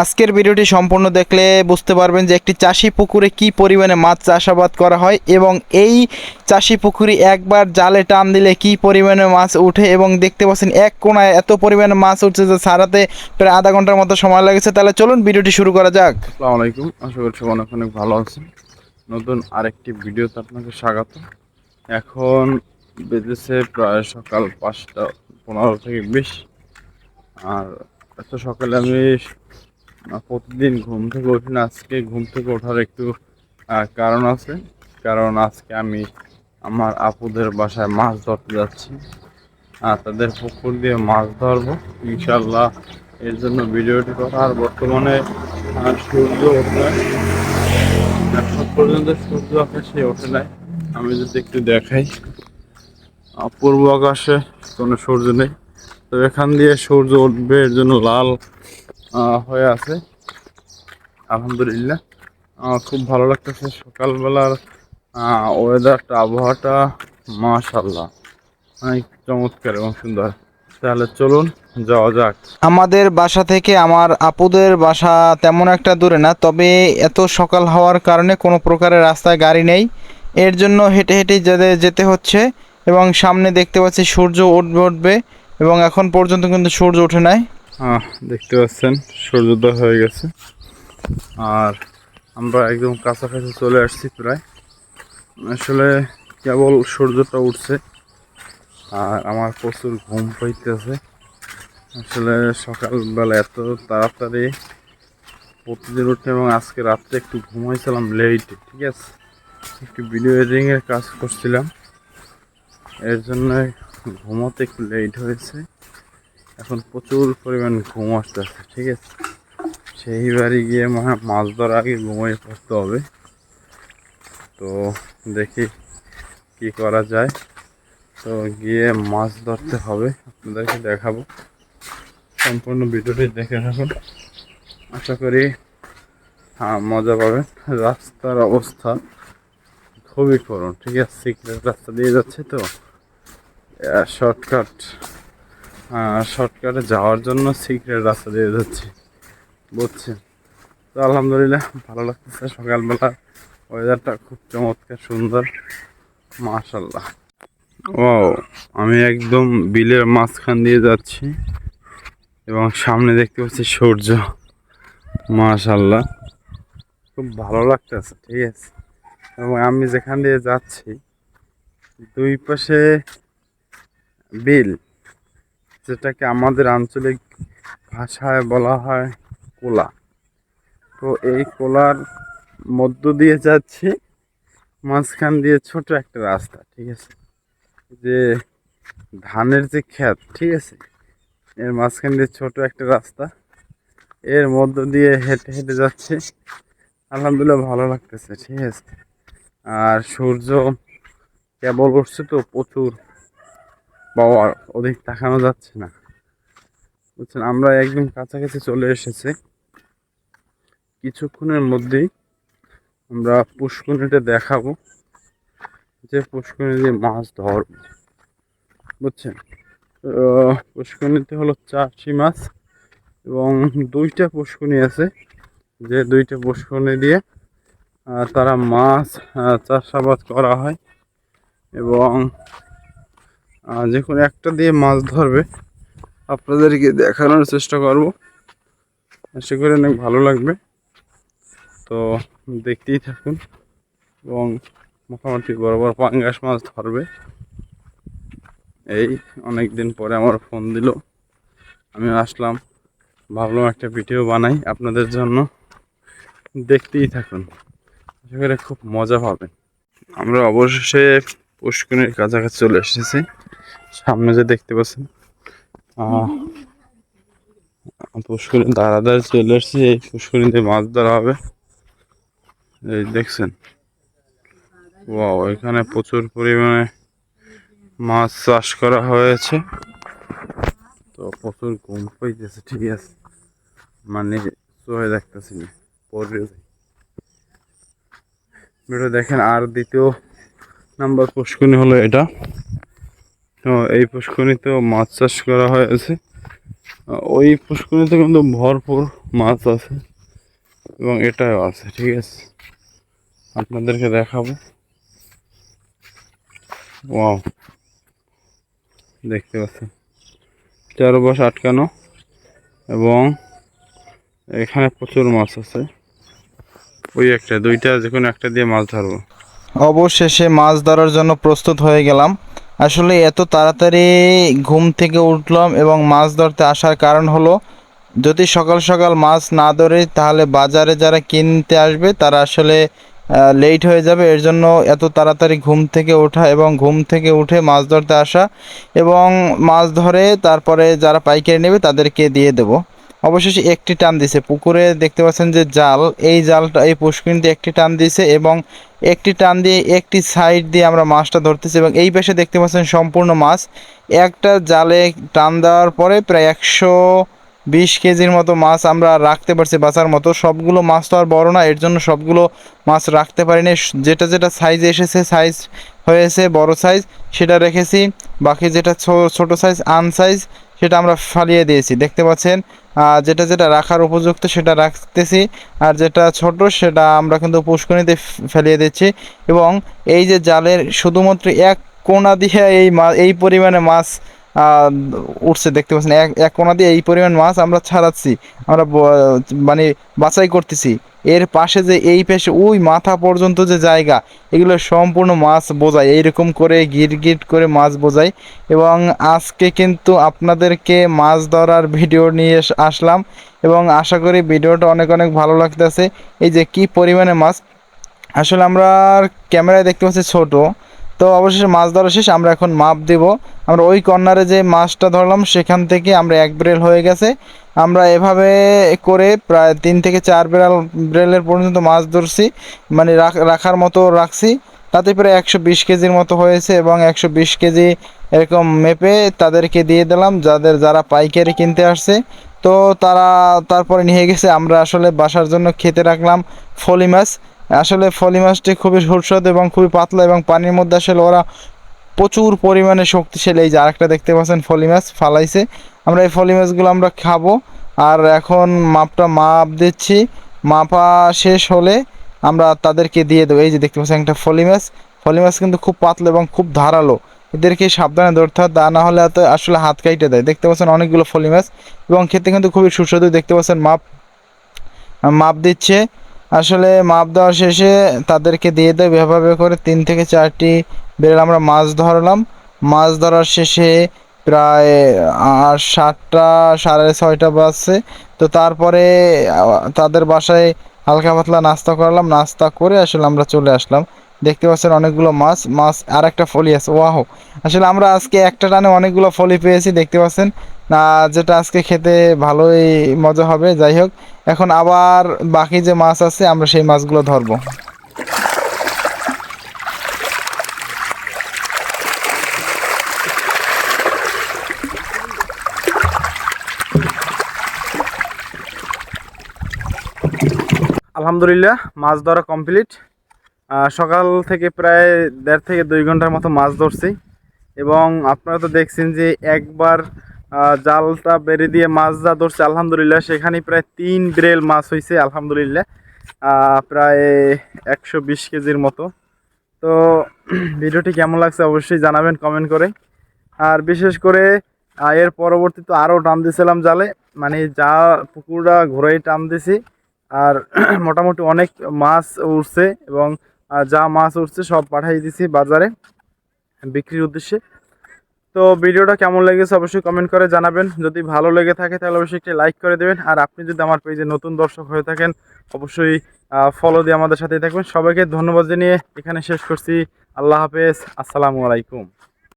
আজকের ভিডিওটি সম্পূর্ণ দেখলে বুঝতে পারবেন যে একটি চাষি পুকুরে কি পরিমাণে মাছ চাষাবাদ করা হয় এবং এই চাষি পুকুরে একবার জালে টান দিলে কি পরিমাণে মাছ উঠে এবং দেখতে পাচ্ছেন এক কোনায় এত পরিমাণে মাছ উঠছে যে সারাতে প্রায় আধা ঘণ্টার মতো সময় লেগেছে। তাহলে চলুন ভিডিওটি শুরু করা যাক। আসসালামু আলাইকুম। আশা করছি অনেক অনেক ভালো আছেন। নতুন আরেকটি ভিডিওতে আপনাকে স্বাগত। এখন বেজেছে প্রায় সকাল পাঁচটা পনেরো থেকে বিশ। আর এত সকালে আমি প্রতিদিন ঘুম থেকে উঠি না, আজকে ঘুম থেকে ওঠার একটু কারণ আছে। কারণ আজকে আমি আমার আপুদের বাসায় মাছ ধরতে যাচ্ছি। আর তাদের পুকুর দিয়ে মাছ ধরবো। ইনশাল্লাহ এর জন্য ভিডিওটি করা। আর বর্তমানে সূর্য ওঠে। এখন পর্যন্ত সূর্য আকাশে ওঠে নাই। আমি যদি একটু দেখাই। পূর্ব আকাশে কোনো সূর্য নেই। তো এখান দিয়ে সূর্য উঠবে, এর জন্য লাল হয়ে আছে। আলহামদুলিল্লাহ। খুব ভালো লাগতেছে সকালবেলার ওয়েদারটা আবহাওয়াটা। মাশাল্লাহ অনেক চমৎকার এবং সুন্দর। তাহলে চলুন, যাওয়া যাক। আমাদের বাসা থেকে আমার আপুদের বাসা তেমন একটা দূরে না, তবে এত সকাল হওয়ার কারণে কোনো প্রকারের রাস্তায় গাড়ি নেই। এর জন্য হেঁটে হেঁটে যেতে যেতে হচ্ছে এবং সামনে দেখতে পাচ্ছি সূর্য উঠবে উঠবে এবং এখন পর্যন্ত কিন্তু সূর্য উঠে নাই। দেখতে পাচ্ছেন, সূর্যোদয় হয়ে গেছে। আর আমরা একদম কাছাকাছি চলে আসছি প্রায়। আসলে কেবল সূর্যটা উঠছে, আর আমার প্রচুর ঘুম পাইতেছে। আসলে সকালবেলা এত তাড়াতাড়ি প্রতিদিন উঠে এবং আজকে রাত্রে একটু ঘুমাইছিলাম লেটে ঠিক আছে? একটু ভিডিও এডিটিংয়ের কাজ করছিলাম। এর জন্য ঘুমোতে একটু লেট হয়েছে। এখন প্রচুর পরিমাণ ঘুম আসতে আসতেছে, ঠিক আছে? সেই বাড়ি গিয়ে মাছ ধরা আগে ঘুমিয়ে পড়তে হবে। তো দেখি কি করা যায়। তো গিয়ে মাছ ধরতে হবে, আপনাদেরকে দেখাবো। সম্পূর্ণ ভিডিওটি দেখে থাকুন আশা করি হ্যাঁ মজা পাবেন। রাস্তার অবস্থা খুবই করুন ঠিক আছে? সিক্রেট রাস্তা দিয়ে যাচ্ছে তো? শর্টকাট। শর্টকাটে যাওয়ার জন্য সিক্রেট রাস্তা দিয়ে যাচ্ছি। বুঝছেন? তো আলহামদুলিল্লাহ, ভালো লাগতেছে। সকালবেলা ওয়েদারটা খুব চমৎকার, সুন্দর। মাশাল্লাহ ও আমি একদম বিলের মাঝখান দিয়ে যাচ্ছি এবং সামনে দেখতে পাচ্ছি সূর্য। মাশাল্লাহ খুব ভালো লাগতেছে, ঠিক আছে? এবং আমি যেখান দিয়ে যাচ্ছি, দুই পাশে বিল। যেটাকে আমাদের আঞ্চলিক ভাষায় বলা হয় কোলা। তো এই কোলার মধ্য দিয়ে যাচ্ছে, মাঝখান দিয়ে ছোট একটা রাস্তা, ঠিক আছে? যে ধানের যে ক্ষেত, ঠিক আছে? এর মাঝখান দিয়ে ছোট একটা রাস্তা। এর মধ্য দিয়ে হেঁটে হেঁটে যাচ্ছে। আলহামদুলিল্লাহ ভালো লাগতেছে, ঠিক আছে? আর সূর্য কেবল উঠছে তো প্রচুর। বাবা অধিক তাকানো যাচ্ছে না। বুঝছেন আমরা একদম কাছাকাছি চলে এসেছি। কিছুক্ষণের মধ্যেই আমরা পুষ্করিণীটা দেখাবো। যে পুষ্করিণী দিয়ে মাছ ধরব। বুঝছেন? পুষ্করিণীতে হলো চারটি মাছ এবং দুইটা পুষ্করিণী আছে। যে দুইটা পুষ্করিণী দিয়ে তারা মাছ চাষাবাদ করা হয় এবং যে কোনো একটা দিয়ে মাছ ধরবে। আপনাদেরকে দেখানোর চেষ্টা করব। আশা করি অনেক ভালো লাগবে। তো দেখতেই থাকুন। এবং মোটামুটি বড় বড় পাঙ্গাস মাছ ধরবে। এই অনেক দিন পরে আমার ফোন দিল। আমি আসলাম, ভাবলাম একটা ভিডিও বানাই আপনাদের জন্য। দেখতেই থাকুন। আশা করি খুব মজা পাবেন। আমরা অবশেষে পুষ্করিণীর কাছাকাছি চলে এসেছি। সামনে যে দেখতে পাচ্ছেন পুষ্করিণী দাঁড়াদাঁড়ি চলে এসেছি, এই পুষ্করিণীতে মাছ ধরা হবে। এই দেখছেন, ওয়াও, এখানে প্রচুর পরিমাণে মাছ চাষ করা হয়েছে। তো প্রচুর ঘুম পাইতেছে, ঠিক আছে। মানে চোখে দেখতেছি না দেখেন, আর দ্বিতীয় নাম্বার পুষ্করিণী হলো এটা। তো এই পুষ্করিণীতেও মাছ চাষ করা হয়েছে। ওই পুষ্করিণীতে কিন্তু ভরপুর মাছ আছে এবং এটাও আছে, ঠিক আছে? আপনাদেরকে দেখাবো। ওয়াও, দেখতে পাচ্ছেন। চারো বাস আটকানো এবং এখানে প্রচুর মাছ আছে। ওই একটা, দুইটা, যে কোনো একটা দিয়ে মাছ ধরবো। অবশেষে মাছ ধরার জন্য প্রস্তুত হয়ে গেলাম। আসলে এত তাড়াতাড়ি ঘুম থেকে উঠলাম এবং মাছ ধরতে আসার কারণ হলো, যদি সকাল সকাল মাছ না ধরে তাহলে বাজারে যারা কিনতে আসবে তারা আসলে লেট হয়ে যাবে। এর জন্য এত তাড়াতাড়ি ঘুম থেকে ওঠা এবং ঘুম থেকে উঠে মাছ ধরতে আসা এবং মাছ ধরে তারপরে যারা পাইকারি নেবে তাদেরকে দিয়ে দেবো। অবশেষে একটি টান দিছে। পুকুরে দেখতে পাচ্ছেন যে জাল, এই জালটা, এই পুষ্করিণীতে একটি টান দিছে এবং একটি টান দিয়ে একটি সাইড দিয়ে আমরা মাছটা ধরতেছি এবং এই পাশে দেখতে পাচ্ছেন সম্পূর্ণ মাছ। একটা জালে টান দেওয়ার পরে প্রায় একশো বিশ কেজির মতো মাছ আমরা রাখতে পারছি বাঁচার মতো। সবগুলো মাছ তো আর বড় না, এর জন্য সবগুলো মাছ রাখতে পারিনি। যেটা যেটা সাইজ এসেছে সাইজ হয়েছে, বড় সাইজ সেটা রেখেছি। বাকি যেটা ছোট সাইজ আন সাইজ সেটা আমরা ফালিয়ে দিয়েছি। দেখতে পাচ্ছেন? যেটা যেটা রাখার উপযুক্ত, সেটা রাখতেছি। আর যেটা ছোট, সেটা আমরা কিন্তু পুষ্করিণীতে ফেলিয়ে দিচ্ছি। এবং এই যে জালের শুধুমাত্র এক কোনা দিয়ে এই এই পরিমাণে মাছ উঠছে, দেখতে পাচ্ছেন, এক এক কোনা দিয়ে এই পরিমাণ মাছ আমরা ছাড়াচ্ছি, আমরা মানে বাছাই করতেছি। এর পাশে যে এই পাশে ওই মাথা পর্যন্ত যে জায়গা, এগুলো সম্পূর্ণ মাছ বোঝায়, এইরকম করে গিট গিট করে মাছ বোঝায়। এবং আজকে কিন্তু আপনাদেরকে মাছ ধরার ভিডিও নিয়ে আসলাম, এবং আশা করি ভিডিওটা অনেক অনেক ভালো লাগতেছে। এই যে কি পরিমাণে মাছ, আসলে আমরা ক্যামেরায় দেখতে পাচ্ছি ছোট তো অবশেষে মাছ ধরা শেষ, আমরা এখন মাপ দেব। আমরা ওই কর্নারে যে মাছটা ধরলাম, সেখান থেকে আমরা এক ব্রেল হয়ে গেছে। আমরা এভাবে করে প্রায় তিন থেকে চার ব্রেল ব্রেলের পর্যন্ত মাছ ধরছি মানে রাখ- রাখার মতো রাখছি। তাতে প্রায় একশো বিশ কেজির মতো হয়েছে এবং একশো বিশ কেজি এরকম মেপে তাদেরকে দিয়ে দিলাম, যাদের যারা পাইকারি কিনতে আসছে। তো তারা তারপরে নিয়ে গেছে, আমরা আসলে বাসার জন্য খেতে রাখলাম ফলি মাছ। আসলে ফলি মাছটি খুবই সুস্বাদু এবং খুবই পাতলা এবং পানির মধ্যে আসলে ওরা প্রচুর পরিমাণে শক্তিশালী। এই যে আরেকটা দেখতে পাচ্ছেন, ফলি মাছ ফালাইছে। আমরা এই ফলি মাছগুলো আমরা খাব। আর এখন মাপটা মাপ দিচ্ছি। মাপা শেষ হলে আমরা তাদেরকে দিয়ে দেবো। এই যে দেখতে পাচ্ছেন একটা ফলি মাছ। ফলি মাছ কিন্তু খুব পাতলা এবং খুব ধারালো। এদেরকে সাবধানে ধরতে হয় তা না হলে এত আসলে হাত কাইটে দেয়। দেখতে পাচ্ছেন অনেকগুলো ফলি মাছ। এবং খেতে কিন্তু খুবই সুস্বাদু। দেখতে পাচ্ছেন মাপ মাপ দিচ্ছে। আসলে মাপ দেওয়া শেষে তাদেরকে দিয়ে দেবে। এভাবে করে তিন থেকে চারটি বেল আমরা মাছ ধরলাম। মাছ ধরার শেষে প্রায় আর সাতটা, সাড়ে ছয়টা বাজছে। তো তারপরে তাদের বাসায় হালকা পাতলা নাস্তা করলাম। নাস্তা করে আসলে আমরা চলে আসলাম। দেখতে পাচ্ছেন অনেকগুলো মাছ মাছ আর একটা ফলি আছে ওয়াহ আসলে আমরা আজকে একটা টানে অনেকগুলো ফলি পেয়েছি, দেখতে পাচ্ছেন। যেটা আজকে খেতে ভালোই মজা হবে, যাই হোক। এখন আবার বাকি যে মাছ আছে, আমরা সেই মাছগুলো ধরবো। আলহামদুলিল্লাহ, মাছ ধরা কমপ্লিট সকাল থেকে প্রায় দেড় থেকে দুই ঘণ্টার মতো মাছ ধরছি এবং আপনারা তো দেখছেন যে একবার জালটা বেড়ে দিয়ে মাছ যা ধরছে, আলহামদুলিল্লাহ সেখানে প্রায় তিন ব্রেল মাছ হয়েছে আলহামদুলিল্লাহ। প্রায় একশো বিশ কেজির মতো। তো ভিডিওটি কেমন লাগছে অবশ্যই জানাবেন কমেন্ট করে। আর বিশেষ করে এর পরবর্তীতে আরও টান দিয়েছিলাম জালে মানে যা পুকুরটা ঘোরাই টান দিছি। আর মোটামুটি অনেক মাছ উঠছে এবং যা মাছ উঠছে সব পাঠিয়ে দিছি বাজারে বিক্রির উদ্দেশ্যে। তো ভিডিওটা কেমন লেগেছে অবশ্যই কমেন্ট করে জানাবেন। যদি ভালো লেগে থাকে তাহলে অবশ্যই একটি লাইক করে দেবেন। আর আপনি যদি আমার পেজে নতুন দর্শক হয়ে থাকেন, অবশ্যই ফলো দিয়ে আমাদের সাথেই থাকবেন। সবাইকে ধন্যবাদ জানিয়ে এখানে শেষ করছি। আল্লাহ হাফেজ। আসসালামু আলাইকুম।